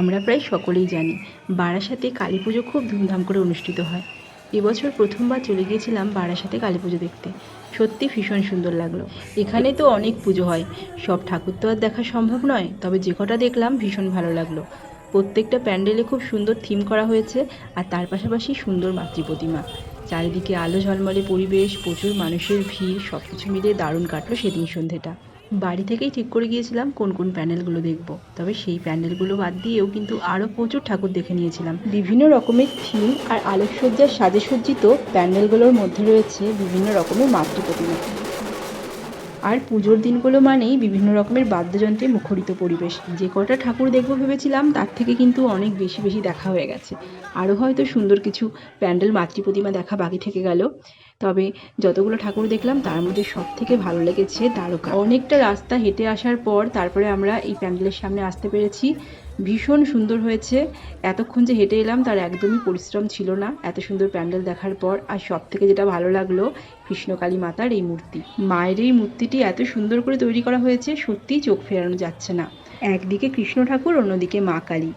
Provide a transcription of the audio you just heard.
আমরা প্রায় সকলেই জানি, বারাসাতে কালী পুজো খুব ধুমধাম করে অনুষ্ঠিত হয়। এবছর প্রথমবার চলে গিয়েছিলাম বারাসাতে কালী পুজো দেখতে। সত্যি ভীষণ সুন্দর লাগল। এখানে তো অনেক পুজো হয়। সব ঠাকুর তো আর দেখা সম্ভব নয়, তবে যে কটা দেখলাম ভীষণ ভালো লাগল। প্রত্যেকটা প্যান্ডেলে খুব সুন্দর থিম করা হয়েছে আর তার পাশাপাশি সুন্দর মাতৃ প্রতিমা। চারিদিকে আলো ঝলমলে পরিবেশ, প্রচুর মানুষের ভিড় সব কিছু মিলিয়ে দারুণ কাটলো সেদিন সন্ধেটা। বাড়ি থেকেই ঠিক করে গিয়েছিলাম কোন কোন প্যান্ডেলগুলো দেখব। তবে সেই প্যান্ডেলগুলো বাদ দিয়েও কিন্তু আরও প্রচুর ঠাকুর দেখে নিয়েছিলাম। বিভিন্ন রকমের থিম আর আলোকসজ্জার সাজে সজ্জিত প্যান্ডেলগুলোর মধ্যে রয়েছে বিভিন্ন রকমের মাতৃ প্রতিমা আর পুজোর দিনগুলো মানেই বিভিন্ন রকমের বাদ্যযন্ত্রে মুখরিত পরিবেশ। যে কটা ঠাকুর দেখব ভেবেছিলাম, তার থেকে কিন্তু অনেক বেশি বেশি দেখা হয়ে গেছে। আরও হয়তো সুন্দর কিছু প্যান্ডেল মাতৃ প্রতিমা দেখা বাকি থেকে গেল। তবে যতগুলো ঠাকুর দেখলাম, তার মধ্যে সব থেকে ভালো লেগেছে দ্বারকা। অনেকটা রাস্তা হেঁটে আসার পর তারপরে আমরা এই প্যান্ডেলের সামনে আসতে পেরেছি। ভীষণ সুন্দর হয়েছে। এতক্ষণ যে হেঁটে এলাম, তার একদমই পরিশ্রম ছিল না এত সুন্দর প্যান্ডেল দেখার পর। আর সব থেকে যেটা ভালো লাগল, কৃষ্ণকালী মাতার এই মূর্তি। মায়ের এই মূর্তিটি এত সুন্দর করে তৈরি করা হয়েছে, সত্যিই চোখ ফেরানো যাচ্ছে না। একদিকে কৃষ্ণ ঠাকুর, অন্যদিকে মা কালী।